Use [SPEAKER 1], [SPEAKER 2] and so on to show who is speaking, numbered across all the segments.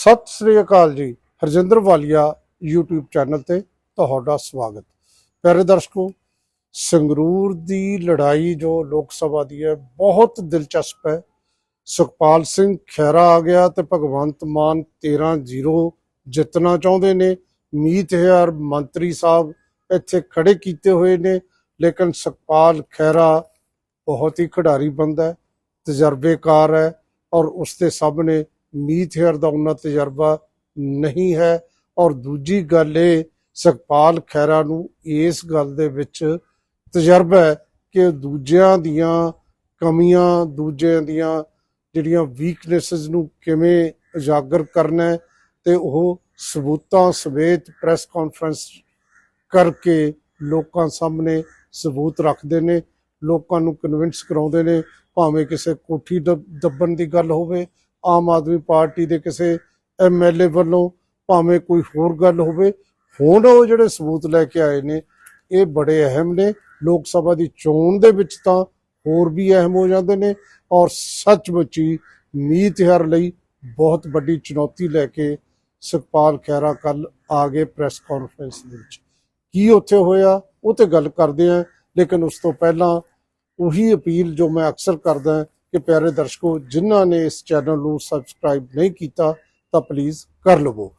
[SPEAKER 1] ਸਤਿ ਸ੍ਰੀ ਅਕਾਲ ਜੀ, ਹਰਜਿੰਦਰ ਵਾਲੀਆ YouTube channel ਤੇ ਤੁਹਾਡਾ ਸਵਾਗਤ। ਪਿਆਰੇ ਦਰਸ਼ਕੋ, ਸੰਗਰੂਰ ਦੀ ਲੜਾਈ ਜੋ ਲੋਕ ਸਭਾ ਦੀ ਹੈ, ਬਹੁਤ ਦਿਲਚਸਪ ਹੈ। ਸੁਖਪਾਲ ਸਿੰਘ ਖੈਰਾ ਆ ਗਿਆ ਤੇ ਭਗਵੰਤ ਮਾਨ 13-0 ਜਿੱਤਣਾ ਚਾਹੁੰਦੇ ਨੇ। ਮੀਤ ਹੇਅਰ ਮੰਤਰੀ ਸਾਹਿਬ ਇੱਥੇ ਖੜੇ ਕੀਤੇ ਹੋਏ ਨੇ, ਲੇਕਿਨ ਸੁਖਪਾਲ ਖੈਰਾ ਬਹੁਤ ਹੀ ਖਿਡਾਰੀ ਬੰਦਾ ਹੈ, ਤਜਰਬੇਕਾਰ ਹੈ ਔਰ ਉਸ ਦੇ ਸਾਹਮਣੇ ਮੀਤ ਦਾ ਉਹਨਾਂ ਤਜਰਬਾ ਨਹੀਂ ਹੈ। ਔਰ ਦੂਜੀ ਗੱਲ ਇਹ, ਸੁਖਪਾਲ ਖੈਰਾ ਨੂੰ ਇਸ ਗੱਲ ਦੇ ਵਿੱਚ ਤਜਰਬਾ ਹੈ ਕਿ ਦੂਜਿਆਂ ਦੀਆਂ ਕਮੀਆਂ, ਦੂਜਿਆਂ ਦੀਆਂ ਜਿਹੜੀਆਂ ਵੀਕਨੈਸਸ ਨੂੰ ਕਿਵੇਂ ਉਜਾਗਰ ਕਰਨਾ ਹੈ ਤੇ ਉਹ ਸਬੂਤਾਂ ਸਮੇਤ ਪ੍ਰੈਸ ਕਾਨਫਰੰਸ ਕਰਕੇ ਲੋਕਾਂ ਸਾਹਮਣੇ ਸਬੂਤ ਰੱਖਦੇ ਨੇ, ਲੋਕਾਂ ਨੂੰ ਕਨਵਿੰਸ ਕਰਾਉਂਦੇ ਨੇ, ਭਾਵੇਂ ਕਿਸੇ ਕੋਠੀ ਦਬ- ਦੱਬਣ ਦੀ ਗੱਲ ਹੋਵੇ ਆਮ ਆਦਮੀ ਪਾਰਟੀ ਦੇ ਕਿਸੇ ਐਮਐਲਏ ਵੱਲੋਂ ਭਾਵੇਂ ਕੋਈ ਹੋਰ ਗੱਲ ਹੋਵੇ, ਹੁਣ ਉਹ ਜਿਹੜੇ ਸਬੂਤ ਲੈ ਕੇ ਆਏ ਨੇ, ਇਹ ਬੜੇ ਅਹਿਮ ਨੇ। ਲੋਕ ਸਭਾ ਦੀ ਚੋਣ ਦੇ ਵਿੱਚ ਤਾਂ ਹੋਰ ਵੀ ਅਹਿਮ ਹੋ ਜਾਂਦੇ ਨੇ ਔਰ ਸੱਚਮੁੱਚੀ ਮੀਤ ਹਰ ਲਈ ਬਹੁਤ ਵੱਡੀ ਚੁਣੌਤੀ ਲੈ ਕੇ ਸੁਖਪਾਲ ਖਹਿਰਾ ਕੱਲ ਆ ਗਏ ਪ੍ਰੈਸ ਕਾਨਫਰੰਸ ਦੇ ਵਿੱਚ। ਕੀ ਉੱਥੇ ਹੋਇਆ, ਉਹ ਤੇ ਗੱਲ ਕਰਦੇ ਆ, ਲੇਕਿਨ ਉਸ ਤੋਂ ਪਹਿਲਾਂ ਉਹੀ ਅਪੀਲ ਜੋ ਮੈਂ ਅਕਸਰ ਕਰਦਾ ਕਿ ਪਿਆਰੇ ਦਰਸ਼ਕੋ, ਜਿਨ੍ਹਾਂ ਨੇ ਇਸ ਚੈਨਲ ਨੂੰ ਸਬਸਕ੍ਰਾਈਬ ਨਹੀਂ ਕੀਤਾ, ਤਾਂ ਪਲੀਜ਼ ਕਰ ਲਵੋ।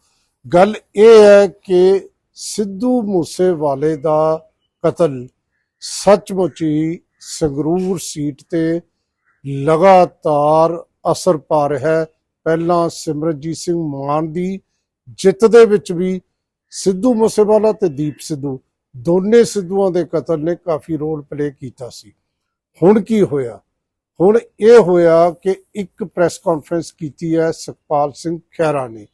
[SPEAKER 1] ਗੱਲ ਇਹ ਹੈ ਕਿ ਸਿੱਧੂ ਮੂਸੇਵਾਲੇ ਦਾ ਕਤਲ ਸੱਚਮੁੱਚ ਹੀ ਸੰਗਰੂਰ ਸੀਟ ਤੇ ਲਗਾਤਾਰ ਅਸਰ ਪਾ ਰਿਹਾ ਹੈ। ਪਹਿਲਾਂ ਸਿਮਰਜੀਤ ਸਿੰਘ ਮਾਨ ਦੀ ਜਿੱਤ ਦੇ ਵਿੱਚ ਵੀ ਸਿੱਧੂ ਮੂਸੇਵਾਲਾ ਤੇ ਦੀਪ ਸਿੱਧੂ, ਦੋਨੇ ਸਿੱਧੂਆਂ ਦੇ ਕਤਲ ਨੇ ਕਾਫੀ ਰੋਲ ਪਲੇ ਕੀਤਾ ਸੀ। ਹੁਣ ਕੀ ਹੋਇਆ? ਹੁਣ ਇਹ ਹੋਇਆ ਕਿ ਇੱਕ ਪ੍ਰੈਸ ਕਾਨਫਰੰਸ ਕੀਤੀ ਹੈ ਸੁਖਪਾਲ ਸਿੰਘ ਖਹਿਰਾ ਨੇ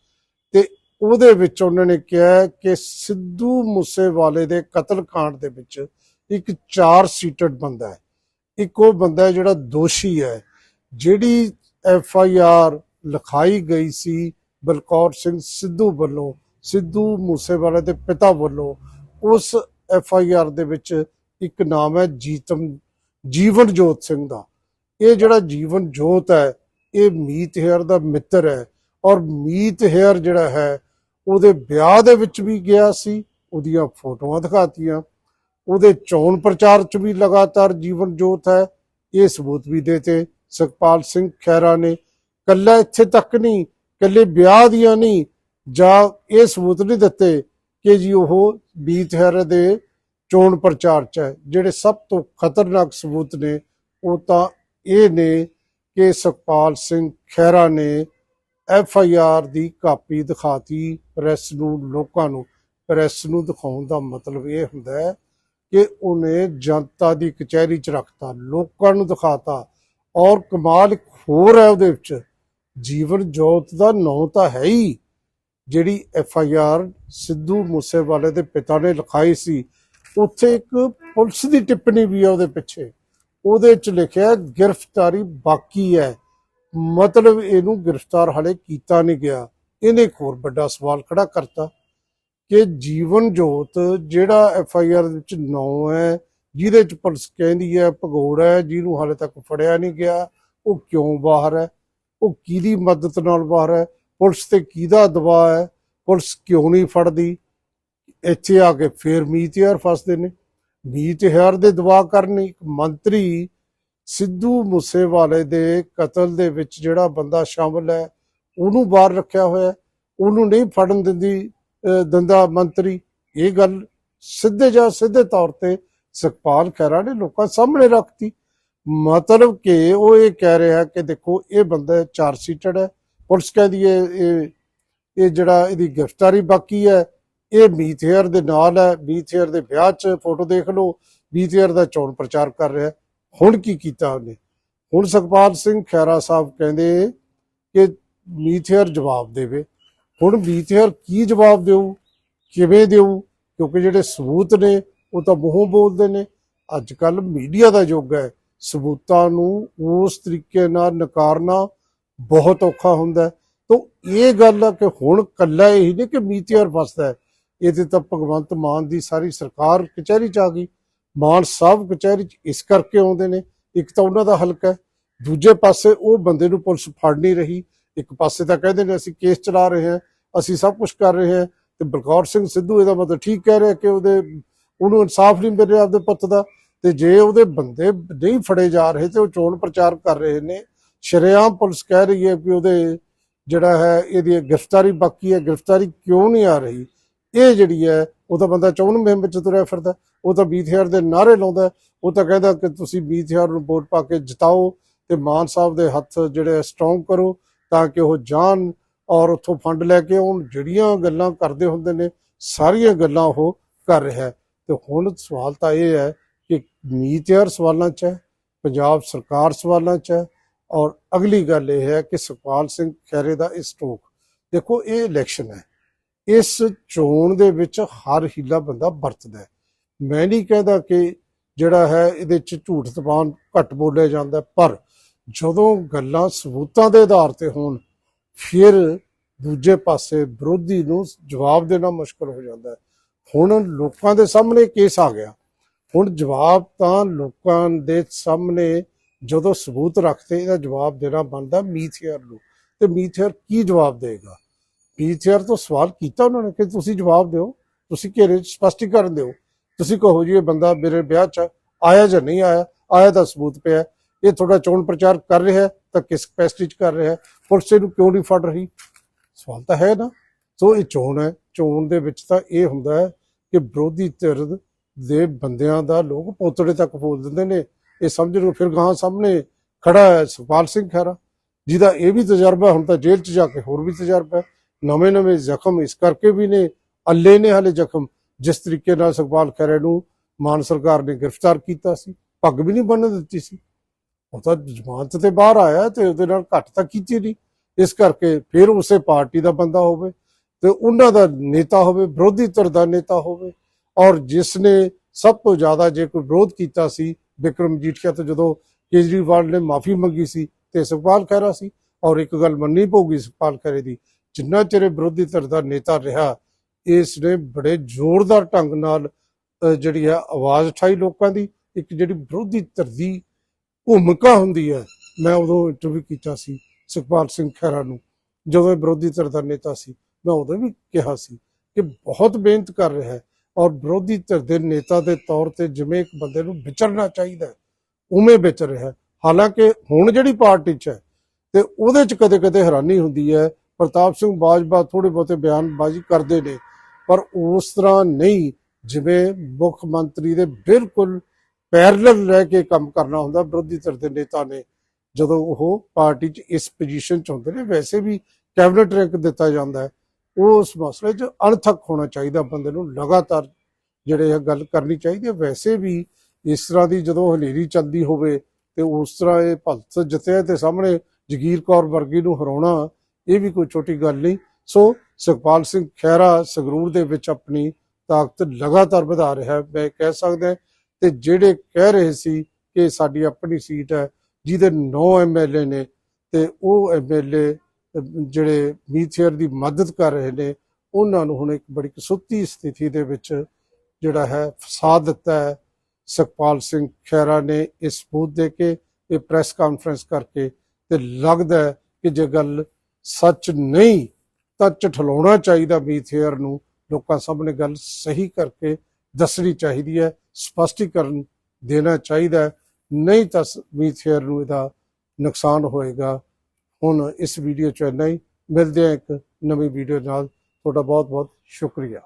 [SPEAKER 1] ਤੇ ਉਹਦੇ ਵਿੱਚ ਉਹਨਾਂ ਨੇ ਕਿਹਾ ਕਿ ਸਿੱਧੂ ਮੂਸੇਵਾਲੇ ਦੇ ਕਤਲ ਕਾਂਡ ਦੇ ਵਿੱਚ ਇੱਕ ਚਾਰ ਸੀਟਡ ਬੰਦਾ ਹੈ। ਇੱਕ ਉਹ ਬੰਦਾ ਜਿਹੜਾ ਦੋਸ਼ੀ ਹੈ, ਜਿਹੜੀ ਐਫ ਆਈ ਆਰ ਲਿਖਾਈ ਗਈ ਸੀ ਬਲਕੌਰ ਸਿੰਘ ਸਿੱਧੂ ਵੱਲੋਂ, ਸਿੱਧੂ ਮੂਸੇਵਾਲੇ ਦੇ ਪਿਤਾ ਵੱਲੋਂ, ਉਸ ਐਫ ਆਈ ਆਰ ਦੇ ਵਿੱਚ ਇੱਕ ਨਾਮ ਹੈ ਜੀਤਮ ਜੀਵਨ ਜੋਤ ਸਿੰਘ ਦਾ। ਇਹ ਜਿਹੜਾ ਜੀਵਨ ਜੋਤ ਹੈ, ਇਹ ਮੀਤ ਹੇਅਰ ਦਾ ਮਿੱਤਰ ਹੈ ਔਰ ਮੀਤ ਹੇਅਰ ਜਿਹੜਾ ਹੈ, ਉਹਦੇ ਵਿਆਹ ਦੇ ਵਿੱਚ ਵੀ ਗਿਆ ਸੀ, ਉਹਦੀਆਂ ਫੋਟੋਆਂ ਦਿਖਾਤੀਆਂ, ਉਹਦੇ ਚੋਣ ਪ੍ਰਚਾਰ 'ਚ ਵੀ ਲਗਾਤਾਰ ਜੀਵਨ ਜੋਤ ਹੈ, ਇਹ ਸਬੂਤ ਵੀ ਦੇਤੇ ਸੁਖਪਾਲ ਸਿੰਘ ਖਹਿਰਾ ਨੇ। ਕੱਲਾ ਇੱਥੇ ਤੱਕ ਨਹੀਂ, ਕੱਲੇ ਵਿਆਹ ਦੀਆਂ ਨਹੀਂ, ਜਾਂ ਇਹ ਸਬੂਤ ਨਹੀਂ ਦਿੱਤੇ ਕਿ ਜੀ ਉਹ ਬੀਤ ਹਰ ਦੇ ਚੋਣ ਪ੍ਰਚਾਰ 'ਚ ਹੈ। ਜਿਹੜੇ ਸਭ ਤੋਂ ਖਤਰਨਾਕ ਸਬੂਤ ਨੇ, ਉਹ ਤਾਂ ਇਹ ਨੇ ਕਿ ਸੁਖਪਾਲ ਸਿੰਘ ਖਹਿਰਾ ਨੇ ਐਫ ਆਈ ਆਰ ਦੀ ਕਾਪੀ ਦਿਖਾਤੀ ਪ੍ਰੈਸ ਨੂੰ, ਲੋਕਾਂ ਨੂੰ। ਪ੍ਰੈਸ ਨੂੰ ਦਿਖਾਉਣ ਦਾ ਮਤਲਬ ਇਹ ਹੁੰਦਾ ਹੈ ਕਿ ਉਹਨੇ ਜਨਤਾ ਦੀ ਕਚਹਿਰੀ 'ਚ ਰੱਖਤਾ, ਲੋਕਾਂ ਨੂੰ ਦਿਖਾਤਾ। ਔਰ ਕਮਾਲ ਇੱਕ ਹੋਰ ਹੈ ਉਹਦੇ ਵਿੱਚ, ਜੀਵਨ ਜੋਤ ਦਾ ਨਾਂ ਤਾਂ ਹੈ ਹੀ, ਜਿਹੜੀ ਐਫ ਆਈ ਆਰ ਸਿੱਧੂ ਮੂਸੇਵਾਲੇ ਦੇ ਪਿਤਾ ਨੇ ਲਿਖਾਈ ਸੀ। ਉੱਥੇ ਇੱਕ ਪੁਲਿਸ ਦੀ ਟਿੱਪਣੀ ਵੀ ਹੈ ਉਹਦੇ ਪਿੱਛੇ। ਉਹਦੇ ਚ ਲਿਖਿਆ ਗ੍ਰਿਫਤਾਰੀ ਬਾਕੀ ਹੈ। ਮਤਲਬ ਇਹਨੂੰ ਗ੍ਰਿਫਤਾਰ ਹਲੇ ਕੀਤਾ ਨਹੀਂ ਗਿਆ। ਇਹਨੇ ਇੱਕ ਹੋਰ ਵੱਡਾ ਸਵਾਲ ਖੜਾ ਕਰਤਾ ਕਿ ਜੀਵਨ ਜੋਤ ਜਿਹੜਾ ਐਫ ਆਈ ਆਰ ਵਿੱਚ ਨੌ ਹੈ, ਜਿਹਦੇ ਚ ਪੁਲਿਸ ਕਹਿੰਦੀ ਹੈ ਭਗੌੜਾ ਹੈ, ਜਿਹਨੂੰ ਹਾਲੇ ਤੱਕ ਫੜਿਆ ਨਹੀਂ ਗਿਆ, ਉਹ ਕਿਉਂ ਬਾਹਰ ਹੈ? ਉਹ ਕਿਹਦੀ ਮਦਦ ਨਾਲ ਬਾਹਰ ਹੈ? ਪੁਲਿਸ ਤੇ ਕਿਹਦਾ ਦਬਾਅ ਹੈ? ਪੁਲਿਸ ਕਿਉਂ ਨਹੀਂ ਫੜਦੀ? ਇੱਥੇ ਆ ਕੇ ਫੇਰ ਮੀਤ ਯਾਰ ਫਸਦੇ ਨੇ। ਮੀਤ ਯਾਰ ਦੇ ਦਬਾਅ ਕਰਨ ਇੱਕ ਮੰਤਰੀ ਸਿੱਧੂ ਮੂਸੇਵਾਲੇ ਦੇ ਕਤਲ ਦੇ ਵਿੱਚ ਜਿਹੜਾ ਬੰਦਾ ਸ਼ਾਮਲ ਹੈ, ਉਹਨੂੰ ਬਾਹਰ ਰੱਖਿਆ ਹੋਇਆ ਉਹਨੂੰ ਨਹੀਂ ਫੜਨ ਦਿੰਦੀ, ਅਹ, ਦਿੰਦਾ ਮੰਤਰੀ। ਇਹ ਗੱਲ ਸਿੱਧੇ ਜਾਂ ਸਿੱਧੇ ਤੌਰ ਤੇ ਸੁਖਪਾਲ ਖਹਿਰਾ ਨੇ ਲੋਕਾਂ ਸਾਹਮਣੇ ਰੱਖਤੀ। ਮਤਲਬ ਕਿ ਉਹ ਇਹ ਕਹਿ ਰਿਹਾ ਕਿ ਦੇਖੋ, ਇਹ ਬੰਦਾ ਚਾਰ ਸੀਟਡ ਹੈ। ਪੁਲਿਸ ਕਹਿੰਦੀ ਹੈ ਇਹ ਜਿਹੜਾ ਇਹਦੀ ਗ੍ਰਿਫਤਾਰੀ ਬਾਕੀ ਹੈ। ਇਹ ਮੀਤ ਹੇਅਰ ਦੇ ਨਾਲ ਹੈ, ਮੀਤ ਹੇਅਰ ਦੇ ਵਿਆਹ 'ਚ ਫੋਟੋ ਦੇਖ ਲਓ, ਮੀਤ ਹੇਅਰ ਦਾ ਚੋਣ ਪ੍ਰਚਾਰ ਕਰ ਰਿਹਾ ਹੁਣ ਕੀ ਕੀਤਾ ਉਹਨੇ? ਹੁਣ ਸੁਖਪਾਲ ਸਿੰਘ ਖੈਰਾ ਸਾਹਿਬ ਕਹਿੰਦੇ ਕਿ ਮੀਤ ਹੇਅਰ ਜਵਾਬ ਦੇਵੇ। ਹੁਣ ਮੀਤ ਹੇਅਰ ਕੀ ਜਵਾਬ ਦੇਊ? ਕਿਵੇਂ ਦੇਊ? ਕਿਉਂਕਿ ਜਿਹੜੇ ਸਬੂਤ ਨੇ, ਉਹ ਤਾਂ ਮੂੰਹੋਂ ਬੋਲਦੇ ਨੇ। ਅੱਜ ਕੱਲ ਮੀਡੀਆ ਦਾ ਯੁੱਗ ਹੈ। ਸਬੂਤਾਂ ਨੂੰ ਉਸ ਤਰੀਕੇ ਨਾਲ ਨਕਾਰਨਾ ਬਹੁਤ ਔਖਾ ਹੁੰਦਾ ਤਾਂ ਇਹ ਗੱਲ ਆ ਕਿ ਹੁਣ ਕੱਲਾ ਇਹ ਨਹੀਂ ਕਿ ਮੀਤਿਆਰ ਫਸਦਾ ਹੈ। ਇਹਦੇ ਤਾਂ ਭਗਵੰਤ ਮਾਨ ਦੀ ਸਾਰੀ ਸਰਕਾਰ ਕਚਹਿਰੀ ਚ ਆ ਗਈ। ਮਾਨ ਸਾਹਿਬ ਕਚਹਿਰੀ ਚ ਇਸ ਕਰਕੇ ਆਉਂਦੇ ਨੇ। ਇੱਕ ਤਾਂ ਉਹਨਾਂ ਦਾ ਹਲਕਾ ਹੈ, ਦੂਜੇ ਪਾਸੇ ਉਹ ਬੰਦੇ ਨੂੰ ਪੁਲਿਸ ਫੜ ਨਹੀਂ ਰਹੀ। ਇੱਕ ਪਾਸੇ ਤਾਂ ਕਹਿੰਦੇ ਨੇ ਅਸੀਂ ਕੇਸ ਚਲਾ ਰਹੇ ਹਾਂ, ਅਸੀਂ ਸਭ ਕੁਝ ਕਰ ਰਹੇ ਹਾਂ ਤੇ ਬਲਕੌਰ ਸਿੰਘ ਸਿੱਧੂ ਇਹਦਾ ਮਤਲਬ ਠੀਕ ਕਹਿ ਰਿਹਾ ਕਿ ਉਹਦੇ ਉਹਨੂੰ ਇਨਸਾਫ ਨਹੀਂ ਮਿਲ ਰਿਹਾ ਆਪਦੇ ਪੁੱਤ ਦਾ। ਤੇ ਜੇ ਉਹਦੇ ਬੰਦੇ ਨਹੀਂ ਫੜੇ ਜਾ ਰਹੇ ਤੇ ਉਹ ਚੋਣ ਪ੍ਰਚਾਰ ਕਰ ਰਹੇ ਨੇ। ਸ਼ਰੇਆਮ ਪੁਲਿਸ ਕਹਿ ਰਹੀ ਹੈ ਕਿ ਉਹਦੇ ਜਿਹੜਾ ਹੈ, ਇਹਦੀ ਗ੍ਰਿਫਤਾਰੀ ਬਾਕੀ ਹੈ। ਗ੍ਰਿਫਤਾਰੀ ਕਿਉਂ ਨਹੀਂ ਆ ਰਹੀ? ਇਹ ਜਿਹੜੀ ਹੈ, ਉਹ ਤਾਂ ਬੰਦਾ ਚੋਣ ਮੁਹਿੰਮ ਵਿੱਚ ਤੁਰਿਆ ਫਿਰਦਾ ਉਹ ਤਾਂ 20000 ਦੇ ਨਾਰੇ ਲਾਉਂਦਾ ਉਹ ਤਾਂ ਕਹਿੰਦਾ ਕਿ ਤੁਸੀਂ 20000 ਨੂੰ ਵੋਟ ਪਾ ਕੇ ਜਿਤਾਓ ਤੇ ਮਾਨ ਸਾਹਿਬ ਦੇ ਹੱਥ ਜਿਹੜੇ ਸਟਰੋਂਗ ਕਰੋ ਤਾਂ ਕਿ ਉਹ ਜਾਣ ਔਰ ਉੱਥੋਂ ਫੰਡ ਲੈ ਕੇ ਆਉਣ, ਜਿਹੜੀਆਂ ਗੱਲਾਂ ਕਰਦੇ ਹੁੰਦੇ ਨੇ, ਸਾਰੀਆਂ ਗੱਲਾਂ ਉਹ ਕਰ ਰਿਹਾ ਹੈ। ਤੇ ਹੁਣ ਸਵਾਲ ਤਾਂ ਇਹ ਹੈ ਕਿ ਨੀਤੀਆਰ ਸਵਾਲਾਂ 'ਚ ਹੈ, ਪੰਜਾਬ ਸਰਕਾਰ ਸਵਾਲਾਂ 'ਚ ਹੈ ਔਰ ਅਗਲੀ ਗੱਲ ਇਹ ਹੈ ਕਿ ਸੁਖਪਾਲ ਸਿੰਘ ਖਹਿਰੇ ਦਾ ਇਹ ਸਟੋਕ ਦੇਖੋ ਇਹ ਇਲੈਕਸ਼ਨ ਹੈ। ਇਸ ਚੋਣ ਦੇ ਵਿੱਚ ਹਰ ਹੀਲਾ ਬੰਦਾ ਵਰਤਦਾ ਹੈ। ਮੈਂ ਨਹੀਂ ਕਹਿੰਦਾ ਕਿ ਜਿਹੜਾ ਹੈ ਇਹਦੇ ਚ ਝੂਠ ਤਪਾਨ ਘੱਟ ਬੋਲਿਆ ਜਾਂਦਾ, ਪਰ ਜਦੋਂ ਗੱਲਾਂ ਸਬੂਤਾਂ ਦੇ ਆਧਾਰ ਤੇ ਹੋਣ, ਫਿਰ ਦੂਜੇ ਪਾਸੇ ਵਿਰੋਧੀ ਨੂੰ ਜਵਾਬ ਦੇਣਾ ਮੁਸ਼ਕਲ ਹੋ ਜਾਂਦਾ ਹੈ। ਹੁਣ ਲੋਕਾਂ ਦੇ ਸਾਹਮਣੇ ਕੇਸ ਆ ਗਿਆ। ਹੁਣ ਜਵਾਬ ਤਾਂ ਲੋਕਾਂ ਦੇ ਸਾਹਮਣੇ ਜਦੋਂ ਸਬੂਤ ਰੱਖਦੇ, ਇਹਦਾ ਜਵਾਬ ਦੇਣਾ ਬਣਦਾ ਮੀਥੇਅਰ ਨੂੰ। ਤੇ ਮੀਥੇਅਰ ਕੀ ਜਵਾਬ ਦੇਗਾ? ਮੀਥੇਅਰ ਤੋਂ ਸਵਾਲ ਕੀਤਾ ਉਹਨਾਂ ਨੇ ਕਿ ਤੁਸੀਂ ਜਵਾਬ ਦਿਓ, ਤੁਸੀਂ ਘੇਰੇ ਸਪਸ਼ਟੀਕਰਨ ਦਿਓ, ਤੁਸੀਂ ਕਹੋ ਜੀ ਇਹ ਬੰਦਾ ਮੇਰੇ ਵਿਆਹ 'ਚ ਆਇਆ ਜਾਂ ਨਹੀਂ ਆਇਆ ਆਇਆ ਦਾ ਸਬੂਤ ਪਿਆ, ਇਹ ਤੁਹਾਡਾ ਚੋਣ ਪ੍ਰਚਾਰ ਕਰ ਰਿਹਾ ਤਾਂ ਕਿਸ ਕਪੈਸਿਟੀ 'ਚ ਕਰ ਰਿਹਾ ਪੁਲਿਸ ਇਹਨੂੰ ਕਿਉਂ ਨਹੀਂ ਫੜ ਰਹੀ? ਸਵਾਲ ਤਾਂ ਹੈ ਨਾ। ਸੋ ਇਹ ਚੋਣ ਹੈ, ਚੋਣ ਦੇ ਵਿੱਚ ਤਾਂ ਇਹ ਹੁੰਦਾ ਹੈ ਕਿ ਵਿਰੋਧੀ ਧਿਰ ਦੇ ਬੰਦਿਆਂ ਦਾ ਲੋਕ ਪੋਤੜੇ ਤੱਕ ਫੋਲ ਦਿੰਦੇ ਨੇ। ਇਹ ਸਮਝ ਲਓ, ਫਿਰ ਗਾਂ ਸਾਹਮਣੇ ਖੜਾ ਹੈ ਸੁਖਪਾਲ ਸਿੰਘ ਖਹਿਰਾ, ਜਿਹਦਾ ਇਹ ਵੀ ਤਜਰਬਾ ਹੁਣ ਤਾਂ ਜੇਲ੍ਹ 'ਚ ਜਾ ਕੇ ਹੋਰ ਵੀ ਤਜਰਬਾ ਹੈ। ਨਵੇਂ ਨਵੇਂ ਜ਼ਖਮ ਇਸ ਕਰਕੇ ਵੀ ਨੇ, ਅੱਲੇ ਨੇ ਹਾਲੇ ਜ਼ਖਮ। ਜਿਸ ਤਰੀਕੇ ਨਾਲ ਸੁਖਪਾਲ ਖਹਿਰੇ ਨੂੰ ਮਾਨ ਸਰਕਾਰ ਨੇ ਗ੍ਰਿਫਤਾਰ ਕੀਤਾ ਸੀ, ਪੱਗ ਵੀ ਨਹੀਂ ਬੰਨ ਦਿੱਤੀ ਸੀ। ਉਹ ਤਾਂ ਜ਼ਮਾਨਤ ਤੇ ਬਾਹਰ ਆਇਆ ਤੇ ਉਹਦੇ ਨਾਲ ਘੱਟ ਤਾਂ ਕੀਤੀ ਨਹੀਂ। ਇਸ ਕਰਕੇ ਫਿਰ ਉਸੇ ਪਾਰਟੀ ਦਾ ਬੰਦਾ ਹੋਵੇ ਤੇ ਉਹਨਾਂ ਦਾ ਨੇਤਾ ਹੋਵੇ, ਵਿਰੋਧੀ ਧਿਰ ਦਾ ਨੇਤਾ ਹੋਵੇ। ਔਰ ਜਿਸ ਨੇ ਸਭ ਤੋਂ ਜ਼ਿਆਦਾ ਜੇ ਕੋਈ ਵਿਰੋਧ ਕੀਤਾ ਸੀ, ਵਿਕਰਮ ਮਜੀਠੀਆ ਤੋਂ ਜਦੋਂ ਕੇਜਰੀਵਾਲ ਨੇ ਮਾਫੀ ਮੰਗੀ ਸੀ ਤੇ ਸੁਖਪਾਲ ਖਹਿਰਾ ਸੀ, ਔਰ ਇੱਕ ਗੱਲ ਮੰਨਣੀ ਪਊਗੀ ਸੁਖਪਾਲ ਖਹਿਰੇ ਦੀ ਜਿੰਨਾ ਚਿਰ ਵਿਰੋਧੀ ਧਿਰ ਦਾ ਨੇਤਾ ਰਿਹਾ ਇਸ ਨੇ ਬੜੇ ਜ਼ੋਰਦਾਰ ਢੰਗ ਨਾਲ ਜਿਹੜੀ ਹੈ ਆਵਾਜ਼ ਉਠਾਈ ਲੋਕਾਂ ਦੀ। ਇੱਕ ਜਿਹੜੀ ਵਿਰੋਧੀ ਧਿਰ ਦੀ ਭੂਮਿਕਾ ਹੁੰਦੀ ਹੈ ਮੈਂ ਉਦੋਂ ਇੰਟਰਵਿਊ ਕੀਤਾ ਸੀ ਸੁਖਪਾਲ ਸਿੰਘ ਖਹਿਰਾ ਨੂੰ ਜਦੋਂ ਵਿਰੋਧੀ ਧਿਰ ਦਾ ਨੇਤਾ ਸੀ। ਮੈਂ ਉਦੋਂ ਵੀ ਕਿਹਾ ਸੀ ਕਿ ਬਹੁਤ ਮਿਹਨਤ ਕਰ ਰਿਹਾ ਹੈ ਔਰ ਵਿਰੋਧੀ ਧਿਰ ਦੇ ਨੇਤਾ ਦੇ ਤੌਰ ਤੇ ਜਿਵੇਂ ਇੱਕ ਬੰਦੇ ਨੂੰ ਵਿਚਰਨਾ ਚਾਹੀਦਾ ਹੈ, ਉਵੇਂ ਵਿਚਰ ਰਿਹਾ। ਹਾਲਾਂਕਿ ਹੁਣ ਜਿਹੜੀ ਪਾਰਟੀ 'ਚ ਹੈ ਤੇ ਉਹਦੇ 'ਚ ਕਦੇ-ਕਦੇ ਹੈਰਾਨੀ ਹੁੰਦੀ ਹੈ ਪ੍ਰਤਾਪ ਸਿੰਘ ਬਾਜਵਾ ਥੋੜੇ ਬਹੁਤੇ ਬਿਆਨਬਾਜ਼ੀ ਕਰਦੇ ਨੇ, ਪਰ ਉਸ ਤਰ੍ਹਾਂ ਨਹੀਂ ਜਿਵੇਂ ਮੁੱਖ ਮੰਤਰੀ ਦੇ ਬਿਲਕੁਲ ਪੈਰਲਲ ਰਹਿ ਕੇ ਕੰਮ ਕਰਨਾ ਹੁੰਦਾ, ਵਿਰੋਧੀ ਧਿਰ ਦੇ ਨੇਤਾ ਨੇ। ਜਦੋਂ ਉਹ ਪਾਰਟੀ 'ਚ ਇਸ ਪੋਜੀਸ਼ਨ 'ਚ ਹੁੰਦੇ ਨੇ, ਵੈਸੇ ਵੀ ਕੈਬਨਿਟ ਰੈਂਕ ਦਿੱਤਾ ਜਾਂਦਾ ਹੈ। ਉਸ ਮਸਲੇ 'ਚ ਅਣਥੱਕ ਹੋਣਾ ਚਾਹੀਦਾ, ਬੰਦੇ ਨੂੰ ਲਗਾਤਾਰ ਜਿਹੜੇ ਇਹ ਗੱਲ ਕਰਨੀ ਚਾਹੀਦੀ ਹੈ, ਵੈਸੇ ਵੀ ਇਸ ਤਰ੍ਹਾਂ ਦੀ ਜਦੋਂ ਹਨੇਰੀ ਚੱਲਦੀ ਹੋਵੇ ਤੇ ਉਸ ਤਰ੍ਹਾਂ ਇਹ ਭਗਤ ਜਿੱਤਿਆ ਦੇ ਸਾਹਮਣੇ ਜਗੀਰ ਕੌਰ ਵਰਗੀ ਨੂੰ ਹਰਾਉਣਾ ਇਹ ਵੀ ਕੋਈ ਛੋਟੀ ਗੱਲ ਨਹੀਂ। ਸੋ ਸੁਖਪਾਲ ਸਿੰਘ ਖਹਿਰਾ ਸੰਗਰੂਰ ਦੇ ਵਿੱਚ ਆਪਣੀ ਤਾਕਤ ਲਗਾਤਾਰ ਵਧਾ ਰਿਹਾ ਮੈਂ ਕਹਿ ਸਕਦਾ ਤੇ ਜਿਹੜੇ ਕਹਿ ਰਹੇ ਸੀ ਕਿ ਸਾਡੀ ਆਪਣੀ ਸੀਟ ਹੈ, ਜਿਹਦੇ 9 ਐਮਐਲਏ ਨੇ ਤੇ ਉਹ ਐਮਐਲਏ ਜਿਹੜੇ ਮੀਥੇਅਰ ਦੀ ਮਦਦ ਕਰ ਰਹੇ ਨੇ, ਉਹਨਾਂ ਨੂੰ ਹੁਣ ਇੱਕ ਬੜੀ ਕਸੁੱਤੀ ਸਥਿਤੀ ਦੇ ਵਿੱਚ ਜਿਹੜਾ ਹੈ ਫਸਾ ਦਿੱਤਾ ਹੈ। ਸੁਖਪਾਲ ਸਿੰਘ ਖਹਿਰਾ ਨੇ ਇਸ ਸਬੂਤ ਦੇ ਕੇ ਇਹ ਪ੍ਰੈਸ ਕਾਨਫਰੰਸ ਕਰਕੇ ਤੇ ਲੱਗਦਾ ਕਿ ਜੇ ਗੱਲ ਸੱਚ ਨਹੀਂ ਤਾਂ ਝਠਲਾਉਣਾ ਚਾਹੀਦਾ ਬੀਥੇਅਰ ਨੂੰ। ਲੋਕਾਂ ਸਾਹਮਣੇ ਗੱਲ ਸਹੀ ਕਰਕੇ ਦੱਸਣੀ ਚਾਹੀਦੀ ਹੈ, ਸਪਸ਼ਟੀਕਰਨ ਦੇਣਾ ਚਾਹੀਦਾ ਨਹੀਂ ਤਾਂ ਬੀਥੇਅਰ ਨੂੰ ਇਹਦਾ ਨੁਕਸਾਨ ਹੋਏਗਾ। ਹੁਣ ਇਸ ਵੀਡੀਓ ਚ ਇੰਨਾ ਹੀ। ਮਿਲਦੇ ਹਾਂ ਇੱਕ ਨਵੀਂ ਵੀਡੀਓ ਨਾਲ। ਤੁਹਾਡਾ ਬਹੁਤ ਬਹੁਤ ਸ਼ੁਕਰੀਆ।